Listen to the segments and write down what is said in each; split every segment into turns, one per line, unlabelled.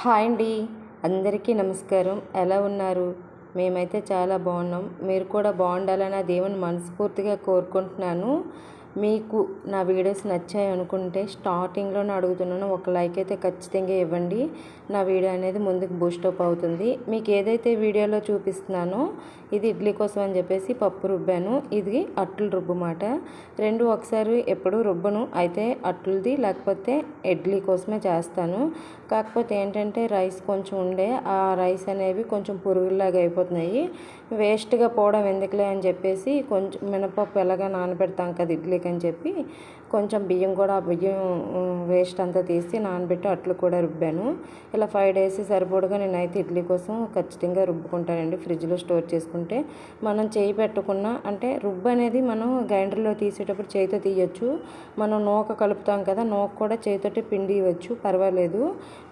Hi అండి. అందరికీ నమస్కారం. ఎలా ఉన్నారు? మేమైతే చాలా బాగున్నాం. మీరు కూడా బాగుండాలని ఆ దేవుని మనస్ఫూర్తిగా కోరుకుంటున్నాను. మీకు నా వీడియోస్ నచ్చాయి అనుకుంటే స్టార్టింగ్లోనే అడుగుతున్నాను. ఒక లైక్ అయితే ఖచ్చితంగా ఇవ్వండి. నా వీడియో అనేది ముందుకు బూస్టప్ అవుతుంది. మీకు ఏదైతే వీడియోలో చూపిస్తున్నానో ఇది ఇడ్లీ కోసం అని చెప్పేసి పప్పు రుబ్బాను. ఇది అట్లు రుబ్బమాట. రెండు ఒకసారి ఎప్పుడు రుబ్బను. అయితే అట్లది లేకపోతే ఇడ్లీ కోసమే చేస్తాను. కాకపోతే ఏంటంటే రైస్ కొంచెం ఉండే ఆ రైస్ అనేవి కొంచెం పురుగుల్లాగా అయిపోతున్నాయి. వేస్ట్గా పోవడం ఎందుకులే అని చెప్పేసి కొంచెం మినపప్పు ఎలాగా నానబెడతాం కదా ఇడ్లీ అని చెప్పి కొంచెం బియ్యం కూడా ఆ బియ్యం వేస్ట్ అంతా తీసి నానబెట్టి అట్లు కూడా రుబ్బాను. ఇలా ఫైవ్ డేస్ సరిపడగా నేనైతే ఇడ్లీ కోసం ఖచ్చితంగా రుబ్బుకుంటానండి. ఫ్రిడ్జ్లో స్టోర్ చేసుకుంటే మనం చేయి పెట్టుకున్న అంటే రుబ్బు అనేది మనం గ్రైండర్లో తీసేటప్పుడు చేయితో తీయచ్చు. మనం నూక కలుపుతాం కదా నూక కూడా చేతితోటి పిండి ఇవ్వచ్చు పర్వాలేదు.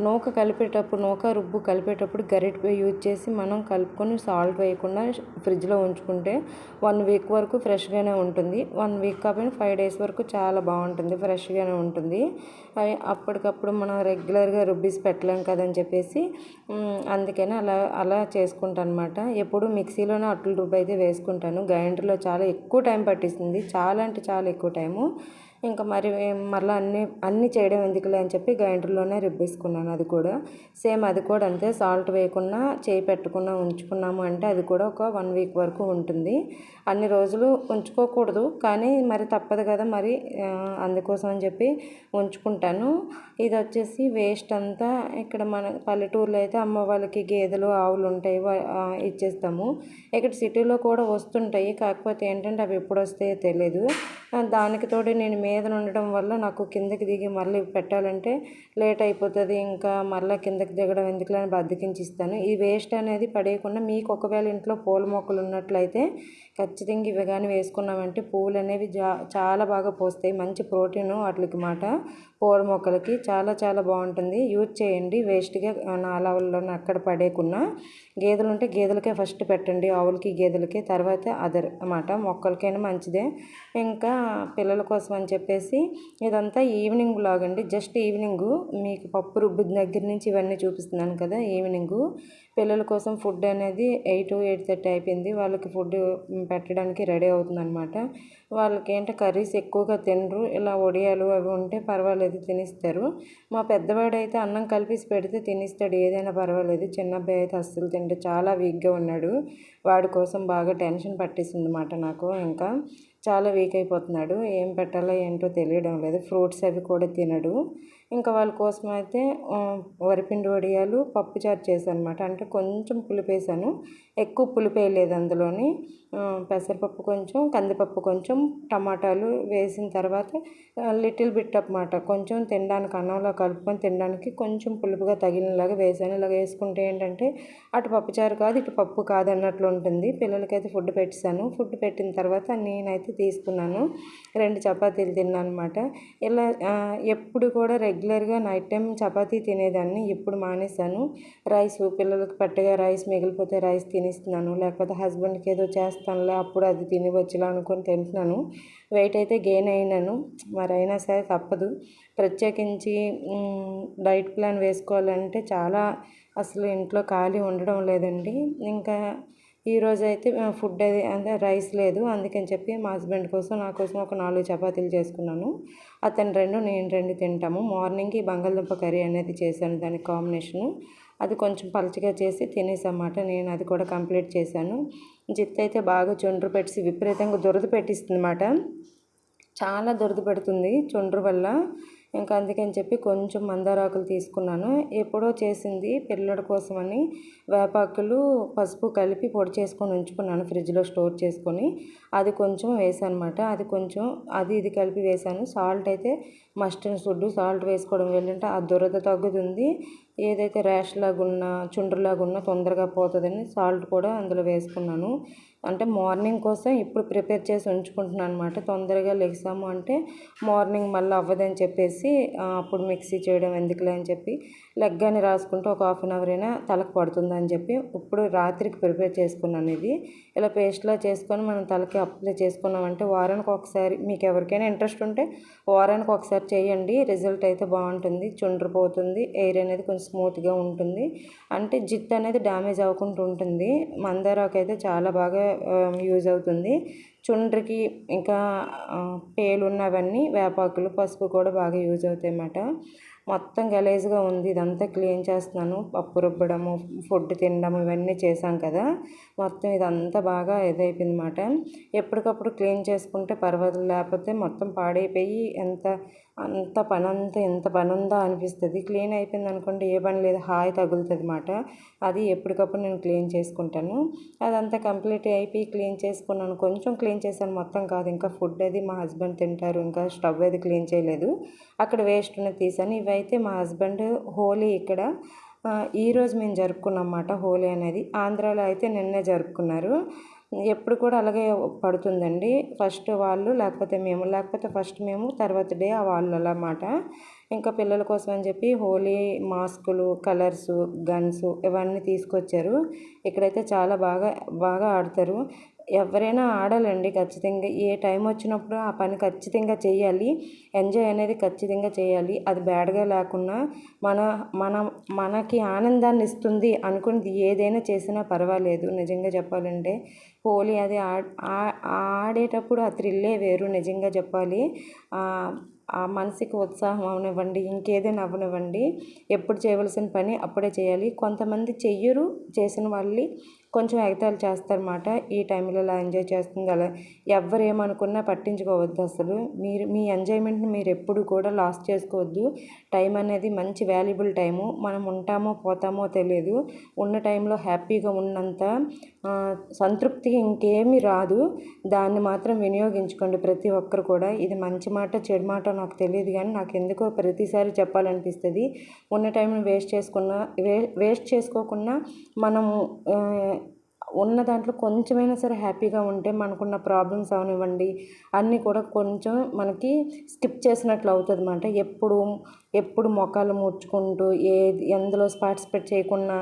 నూక కలిపేటప్పుడు నూక రుబ్బు కలిపేటప్పుడు గరిట యూజ్ చేసి మనం కలుపుకొని సాల్ట్ వేయకుండా ఫ్రిడ్జ్లో ఉంచుకుంటే వన్ వీక్ వరకు ఫ్రెష్గానే ఉంటుంది. వన్ వీక్ కాకపోయినా ఫైవ్ డేస్ వరకు చాలా బాగుంటుంది ఫ్రెష్గానే ఉంటుంది. అవి అప్పటికప్పుడు మనం రెగ్యులర్గా రుబ్బీస్ పెట్టలేం కదని చెప్పేసి అందుకని అలా అలా చేసుకుంటాను అనమాట ఎప్పుడు మిక్సీలోనే అట్లు రుబ్బు అయితే వేసుకుంటాను. గ్రైండర్లో చాలా ఎక్కువ టైం పట్టిస్తుంది. చాలా అంటే చాలా ఎక్కువ టైము. ఇంకా మరి మళ్ళీ అన్నీ అన్నీ చేయడం ఎందుకులే అని చెప్పి గ్రైండర్లోనే రుబ్బేసుకున్నాను అది కూడా. సేమ్ అది కూడా అంతే సాల్ట్ వేయకుండా చేయి పెట్టకుండా ఉంచుకున్నాము అంటే అది కూడా ఒక వన్ వీక్ వరకు ఉంటుంది. అన్ని రోజులు ఉంచుకోకూడదు కానీ మరి తప్పదు కదా మరి అందుకోసం అని చెప్పి ఉంచుకుంటాను. ఇది వచ్చేసి వేస్ట్ అంతా ఇక్కడ మన పల్లెటూరులో అయితే అమ్మ వాళ్ళకి గేదెలు ఆవులు ఉంటాయి ఇచ్చేస్తాము. ఇక్కడ సిటీలో కూడా వస్తుంటాయి కాకపోతే ఏంటంటే అవి ఎప్పుడు వస్తాయో తెలియదు. దానికి తోడు నేను మీద ఉండడం వల్ల నాకు కిందకి దిగి మళ్ళీ పెట్టాలంటే లేట్ అయిపోతుంది. ఇంకా మళ్ళీ కిందకి దిగడం ఎందుకులని బద్దకించి ఇస్తాను ఈ వేస్ట్ అనేది పడేయకుండా మీకు ఒకవేళ ఇంట్లో పూల మొక్కలు ఉన్నట్లయితే ఖచ్చితంగా ఇవి కానీ వేసుకున్నామంటే పూలు అనేవి చాలా బాగా పోస్తాయి. మంచి ప్రోటీన్ వాటికి మాట. పూల మొక్కలకి చాలా చాలా బాగుంటుంది. యూజ్ చేయండి. వేస్ట్గా నాలవల్లో అక్కడ పడేయకుండా. గేదెలు ఉంటే గేదెలకే ఫస్ట్ పెట్టండి. ఆవులకి గేదెలకి. తర్వాత అదర్ అన్నమాట. మొక్కలకైనా మంచిదే. ఇంకా పిల్లల కోసం అని చెప్పేసి ఇదంతా ఈవినింగ్ బ్లాగ్ అండి జస్ట్ ఈవినింగ్. మీకు పప్పు రుబ్బు దగ్గర నుంచి ఇవన్నీ చూపిస్తున్నాను కదా ఈవినింగ్. పిల్లల కోసం ఫుడ్ అనేది ఎయిట్ ఎయిట్ థర్టీ అయిపోయింది. వాళ్ళకి ఫుడ్ పెట్టడానికి రెడీ అవుతుంది అనమాట వాళ్ళకి ఏంటంటే కర్రీస్ ఎక్కువగా తినరు. ఇలా వడియాలు అవి ఉంటే పర్వాలేదు తినిస్తారు. మా పెద్దవాడు అయితే అన్నం కలిపేసి పెడితే తినిస్తాడు. ఏదైనా పర్వాలేదు. చిన్న అబ్బాయి అయితే అస్సలు తింటే చాలా వీక్గా ఉన్నాడు. వాడి కోసం బాగా టెన్షన్ పట్టేసింది అనమాట నాకు. ఇంకా చాలా వీక్ అయిపోతున్నాడు. ఏం పెట్టాలో ఏంటో తెలియడం లేదు. ఫ్రూట్స్ అవి కూడా తినడు. ఇంకా వాళ్ళ కోసం అయితే వరిపిండి వడియాలు పప్పుచారు చేశాను అనమాట అంటే కొంచెం పులిపేసాను ఎక్కువ పులిపేయలేదు అందులోని. పెసరపప్పు కొంచెం కందిపప్పు కొంచెం టమాటాలు వేసిన తర్వాత లిటిల్ బిట్ అన్నమాట. కొంచెం తినడానికి అన్నంలో కలుపుకొని తినడానికి కొంచెం పులుపుగా తగిలినలాగా వేసాను ఇలాగ వేసుకుంటే ఏంటంటే అటు పప్పుచారు కాదు ఇటు పప్పు కాదు అన్నట్లు ఉంటుంది. పిల్లలకైతే ఫుడ్ పెట్టాను ఫుడ్ పెట్టిన తర్వాత నేనైతే తీసుకున్నాను. రెండు చపాతీలు తిన్నాను అనమాట ఇలా ఎప్పుడు కూడా రెగ్యులర్గా నైట్ టైం చపాతీ తినేదాన్ని. ఇప్పుడు మానేశాను. రైస్ పిల్లలకు పట్టగా రైస్ మిగిలిపోతే రైస్ తినిస్తున్నాను. లేకపోతే హస్బెండ్కి ఏదో చేస్తానులే అప్పుడు అది తినవచ్చులా అనుకొని తింటున్నాను. వెయిట్ అయితే గెయిన్ అయినాను. మరి అయినా సరే తప్పదు. ప్రత్యేకించి డైట్ ప్లాన్ వేసుకోవాలంటే చాలా అసలు ఇంట్లో ఖాళీ ఉండడం లేదండి. ఇంకా ఈరోజు అయితే ఫుడ్ అది అంటే రైస్ లేదు. అందుకని చెప్పి మా హస్బెండ్ కోసం నా కోసం ఒక నాలుగు చపాతీలు చేసుకున్నాను. అతను రెండు నేను రెండు తింటాము. మార్నింగ్కి బంగాళదుంప కర్రీ అనేది చేశాను దాని కాంబినేషను. అది కొంచెం పలచగా చేసి తినేసన్నమాట. నేను అది కూడా కంప్లీట్ చేశాను. జిత్ అయితే బాగా చుండ్రు పెట్టి విపరీతంగా దురద పెట్టిస్తుంది అన్నమాట చాలా దురద పెడుతుంది చుండ్రు వల్ల. ఇంకా అందుకని చెప్పి కొంచెం మందారాకులు తీసుకున్నాను. ఎప్పుడో చేసింది పిల్లడి కోసమని వేపాకులు పసుపు కలిపి పొడి చేసుకొని ఉంచుకున్నాను ఫ్రిడ్జ్లో స్టోర్ చేసుకొని. అది కొంచెం వేసాను అనమాట అది కొంచెం అది ఇది కలిపి వేసాను. సాల్ట్ అయితే మస్ట్ ఫుడ్ సాల్ట్ వేసుకోవడం వెళ్ళంటే ఆ దురద తగ్గుతుంది. ఏదైతే ర్యాష్ లాగా ఉన్నా చుండ్రులాగా ఉన్నా తొందరగా పోతుందని సాల్ట్ కూడా అందులో వేసుకున్నాను. అంటే మార్నింగ్ కోసం ఇప్పుడు ప్రిపేర్ చేసి ఉంచుకుంటున్నాను అనమాట తొందరగా లెగిసాము అంటే మార్నింగ్ మళ్ళీ అవ్వదని చెప్పేసి అప్పుడు మిక్సీ చేయడం ఎందుకులే అని చెప్పి లెగ్గాని రాసుకుంటే ఒక హాఫ్ అన్ అవర్ అయినా తలకు పడుతుందని చెప్పి ఇప్పుడు రాత్రికి ప్రిపేర్ చేసుకున్నాను ఇది. ఇలా పేస్ట్లా చేసుకొని మనం తలకి అప్లై చేసుకున్నామంటే వారానికి ఒకసారి మీకు ఎవరికైనా ఇంట్రెస్ట్ ఉంటే వారానికి ఒకసారి చేయండి. రిజల్ట్ అయితే బాగుంటుంది. చుండ్రిపోతుంది ఎయిర్ అనేది కొంచెం స్మూత్గా ఉంటుంది. అంటే జిట్ అనేది డ్యామేజ్ అవ్వకుండా ఉంటుంది. మందారాకు అయితే చాలా బాగా యూజ్ అవుతుంది. చుండ్రికి ఇంకా పేలున్నవన్నీ వేపాకులు పసుపు కూడా బాగా యూజ్ అవుతాయి అన్నమాట మొత్తం గలీజ్గా ఉంది. ఇదంతా క్లీన్ చేస్తున్నాను. పప్పు రుబ్బడము ఫుడ్ తినడం ఇవన్నీ చేశాం కదా. మొత్తం ఇదంతా బాగా ఇదైపోయింది అనమాట ఎప్పటికప్పుడు క్లీన్ చేసుకుంటే పర్వాలేదు. లేకపోతే మొత్తం పాడైపోయి ఎంత అంత పని అంతా ఎంత పని ఉందా అనిపిస్తుంది. క్లీన్ అయిపోయింది అనుకోండి ఏ పని లేదు. హాయి తగులుతుంది అనమాట అది ఎప్పటికప్పుడు నేను క్లీన్ చేసుకుంటాను. అదంతా కంప్లీట్ అయిపోయి క్లీన్ చేసుకున్నాను. కొంచెం క్లీన్ చేశాను. మొత్తం కాదు. ఇంకా ఫుడ్ అది మా హస్బెండ్ తింటారు. ఇంకా స్టవ్ అది క్లీన్ చేయలేదు. అక్కడ వేస్ట్ ఉన్నది తీసాను అయితే మా హస్బెండ్ హోలీ ఇక్కడ. ఈరోజు మేము జరుపుకున్నాం అన్నమాట హోలీ అనేది. ఆంధ్రాలో అయితే నిన్నే జరుపుకున్నారు. ఎప్పుడు కూడా అలాగే పడుతుందండి. ఫస్ట్ వాళ్ళు లేకపోతే మేము లేకపోతే ఫస్ట్ మేము తర్వాత డే వాళ్ళు అన్నమాట. ఇంకా పిల్లల కోసం అని చెప్పి హోలీ మాస్కులు కలర్స్ గన్స్ ఇవన్నీ తీసుకొచ్చారు. ఇక్కడైతే చాలా బాగా బాగా ఆడతారు. ఎవరైనా ఆడాలండి ఖచ్చితంగా. ఏ టైం వచ్చినప్పుడు ఆ పని ఖచ్చితంగా చేయాలి. ఎంజాయ్ అనేది ఖచ్చితంగా చేయాలి. అది బ్యాడ్గా లేకుండా మన మన మనకి ఆనందాన్ని ఇస్తుంది అనుకున్నది ఏదైనా చేసినా పర్వాలేదు. నిజంగా చెప్పాలంటే హోలీ అది ఆ- ఆడేటప్పుడు ఆ థ్రిల్లే వేరు నిజంగా చెప్పాలి. ఆ ఆ మనసుకి ఉత్సాహం అవనివ్వండి ఇంకేదైనా అవనివ్వండి. ఎప్పుడు చేయవలసిన పని అప్పుడే చేయాలి. కొంతమంది చెయ్యరు చేసిన వాళ్ళు కొంచెం ఎగతాళి చేస్తారన్నమాట. ఈ టైంలో ఇలా ఎంజాయ్ చేస్తుంది. అలా ఎవరు ఏమనుకున్నా పట్టించుకోవద్దు అసలు. మీరు మీ ఎంజాయ్మెంట్ని మీరు ఎప్పుడు కూడా లాస్ చేసుకోవద్దు. టైం అనేది మంచి వాల్యుబుల్ టైము మనం ఉంటామో పోతామో తెలియదు. ఉన్న టైంలో హ్యాపీగా ఉన్నంత ఆ, సంతృప్తి ఇంకేమీ రాదు. దాన్ని మాత్రం వినియోగించుకోండి ప్రతి ఒక్కరు కూడా. ఇది మంచి మాట చెడు మాట నాకు తెలియదు కానీ నాకు ఎందుకో ప్రతిసారి చెప్పాలనిపిస్తుంది. ఉన్న టైంని వేస్ట్ చేసుకున్న వే వేస్ట్ చేసుకోకుండా మనము ఉన్న దాంట్లో కొంచెమైనా సరే హ్యాపీగా ఉంటే మనకున్న ప్రాబ్లమ్స్ అవనివ్వండి అన్నీ కూడా కొంచెం మనకి స్కిప్ చేసినట్లు అవుతుంది అనమాట ఎప్పుడు ఎప్పుడు మొఖాలు ముడుచుకుంటూ ఏది ఎందులో పార్టిసిపేట్ చేయకుండా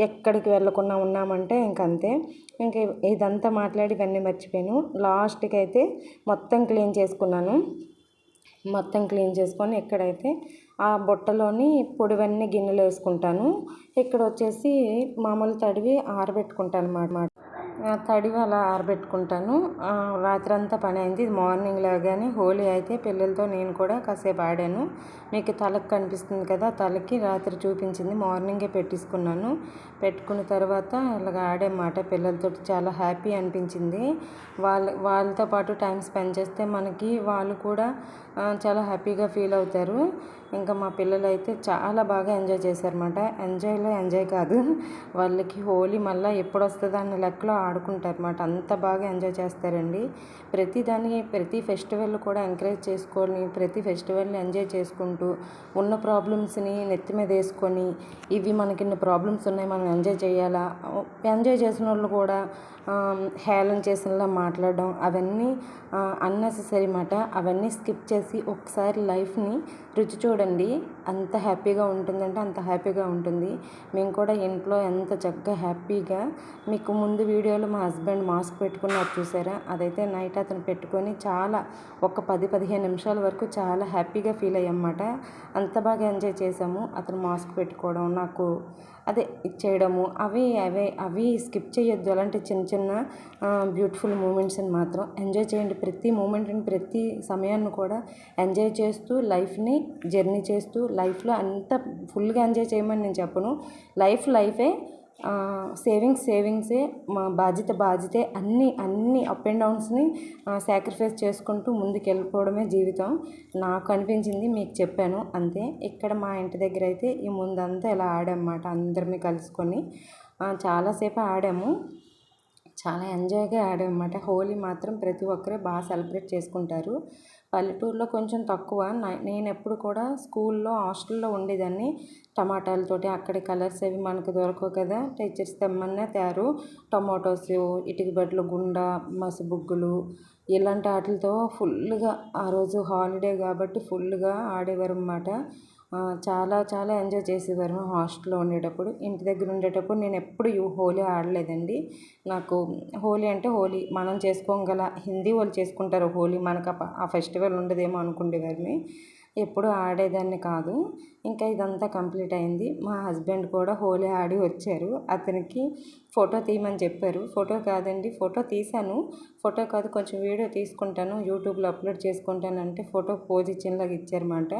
ఎక్కడికి వెళ్ళకుండా ఉన్నామంటే ఇంక అంతే ఇదంతా మాట్లాడి ఇవన్నీ మర్చిపోయాను. లాస్ట్కి అయితే మొత్తం క్లీన్ చేసుకున్నాను. మొత్తం క్లీన్ చేసుకొని ఎక్కడైతే ఆ బుట్టలోని పొడివన్నీ గిన్నెలు వేసుకుంటాను. ఇక్కడ వచ్చేసి మామూలు తడివి ఆరబెట్టుకుంటాను అన్నమాట తడివి అలా ఆరబెట్టుకుంటాను. రాత్రి రాత్రంతా పని అయింది. ఇది మార్నింగ్ లాగానే హోలీ అయితే పిల్లలతో నేను కూడా కాసేపు ఆడాను. మీకు తలకు కనిపిస్తుంది కదా తలకి రాత్రి చూపించింది. మార్నింగే పెట్టేసుకున్నాను పెట్టుకున్న తర్వాత ఇలాగ ఆడేమాట పిల్లలతో చాలా హ్యాపీ అనిపించింది. వాళ్ళ వాళ్ళతో పాటు టైం స్పెండ్ చేస్తే మనకి వాళ్ళు కూడా చాలా హ్యాపీగా ఫీల్ అవుతారు. ఇంకా మా పిల్లలు అయితే చాలా బాగా ఎంజాయ్ చేశారన్నమాట. ఎంజాయ్లో ఎంజాయ్ కాదు. వాళ్ళకి హోలీ మళ్ళీ ఎప్పుడు వస్తుంది అన్న లెక్కలో ఆడుకుంటారన్నమాట. అంత బాగా ఎంజాయ్ చేస్తారండి. ప్రతి దాన్ని ప్రతి ఫెస్టివల్ కూడా ఎంకరేజ్ చేసుకొని ప్రతి ఫెస్టివల్ని ఎంజాయ్ చేసుకుంటూ ఉన్న ప్రాబ్లమ్స్ని నెత్తి మీద వేసుకొని ఇవి మనకి ఇన్ని ప్రాబ్లమ్స్ ఉన్నాయి మనం ఎంజాయ్ చేయాలా? ఎంజాయ్ చేసిన వాళ్ళు కూడా హేళన చేసినలా మాట్లాడడం అవన్నీ అన్నెసెసరీ మాట అవన్నీ స్కిప్ చేసి ఒకసారి లైఫ్ని రుచి చూడండి. అంత హ్యాపీగా ఉంటుందంటే అంత హ్యాపీగా ఉంటుంది. మేము కూడా ఇంట్లో ఎంత చక్కగా హ్యాపీగా మీకు ముందు వీడియోలో మా హస్బెండ్ మాస్క్ పెట్టుకున్నారు చూసారా? అదైతే నైట్ అతను పెట్టుకొని చాలా ఒక పది పదిహేను నిమిషాల వరకు చాలా హ్యాపీగా ఫీల్ అయ్యామన్నమాట. అంత బాగా ఎంజాయ్ చేసాము అతను మాస్క్ పెట్టుకోవడం నాకు అదే ఇచ్చేయడము అవి అవే అవి స్కిప్ చేయొద్దు. అలాంటి చిన్న చిన్న బ్యూటిఫుల్ మూమెంట్స్ని మాత్రం ఎంజాయ్ చేయండి. ప్రతి మూమెంట్ని ప్రతి సమయాన్ని కూడా ఎంజాయ్ చేస్తూ లైఫ్ని జర్నీ చేస్తూ లైఫ్లో అంత ఫుల్గా ఎంజాయ్ చేయమని నేను చెప్పను. లైఫ్ లైఫే సేవింగ్స్ సేవింగ్సే మా బాధ్యత బాధ్యతే అన్ని అన్ని అప్ అండ్ డౌన్స్ని సాక్రిఫైస్ చేసుకుంటూ ముందుకు వెళ్ళిపోవడమే జీవితం. నాకు అనిపించింది మీకు చెప్పాను అంతే. ఇక్కడ మా ఇంటి దగ్గర అయితే ఈ ముందంతా ఇలా ఆడామన్నమాట అందరినీ కలుసుకొని. చాలాసేపు ఆడాము. చాలా ఎంజాయ్గా ఆడామన్నమాట. హోలీ మాత్రం ప్రతి ఒక్కరు బాగా సెలబ్రేట్ చేసుకుంటారు. పల్లెటూరులో కొంచెం తక్కువ. నేను ఎప్పుడు కూడా స్కూల్లో హాస్టల్లో ఉండేదాన్ని. టమాటాలతోటి అక్కడ కలర్స్ అవి మనకు దొరకవు కదా. టీచర్స్ తెమ్మన్నా తయారు. టమాటోస్ ఇటుక బట్టలు గుండ మసిబుగ్గులు ఇలాంటి వాటితో ఫుల్గా ఆ రోజు హాలిడే కాబట్టి ఫుల్గా ఆడేవారు అన్నమాట చాలా చాలా ఎంజాయ్ చేసేవారు హాస్టల్లో ఉండేటప్పుడు. ఇంటి దగ్గర ఉండేటప్పుడు నేను ఎప్పుడు హోలీ ఆడలేదండి. నాకు హోలీ అంటే హోలీ మనం చేసుకోగల హిందీ వాళ్ళు చేసుకుంటారు హోలీ మనకు ఆ ఫెస్టివల్ ఉండదేమో అనుకునేవారిని ఎప్పుడు ఆడేదాన్ని కాదు. ఇంకా ఇదంతా కంప్లీట్ అయింది. మా హస్బెండ్ కూడా హోలీ ఆడి వచ్చారు. అతనికి ఫోటో తీయమని చెప్పారు. ఫోటో కాదండి ఫోటో తీశాను. ఫోటో కాదు కొంచెం వీడియో తీసుకుంటాను యూట్యూబ్లో అప్లోడ్ చేసుకుంటానంటే ఫోటో పోజ్ ఇచ్చినలాగా ఇచ్చారన్నమాట.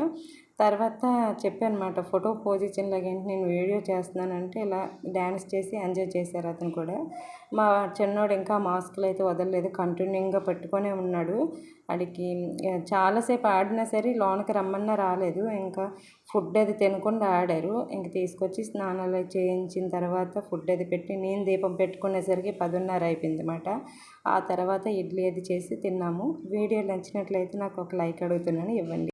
తర్వాత చెప్పానమాట ఫోటో పోజ్ ఇచ్చినలాగా నేను వీడియో చేస్తున్నానంటే ఇలా డ్యాన్స్ చేసి ఎంజాయ్ చేశారు అతను కూడా. మా చిన్నోడు ఇంకా మాస్కులు అయితే వదలలేదు కంటిన్యూగా పెట్టుకొనే ఉన్నాడు. వాడికి చాలాసేపు ఆడినా సరే లోనకి రమ్మన్నా రాలేదు. ఇంకా ఫుడ్ అది తినకుండా ఆడారు. ఇంక తీసుకొచ్చి స్నానాలు చేయించిన తర్వాత ఫుడ్ అది పెట్టి నేను దీపం పెట్టుకునేసరికి పదున్నర అయిపోయింది అనమాట ఆ తర్వాత ఇడ్లీ అది చేసి తిన్నాము. వీడియో నచ్చినట్లయితే నాకు ఒక లైక్ అడుగుతున్నాను ఇవ్వండి.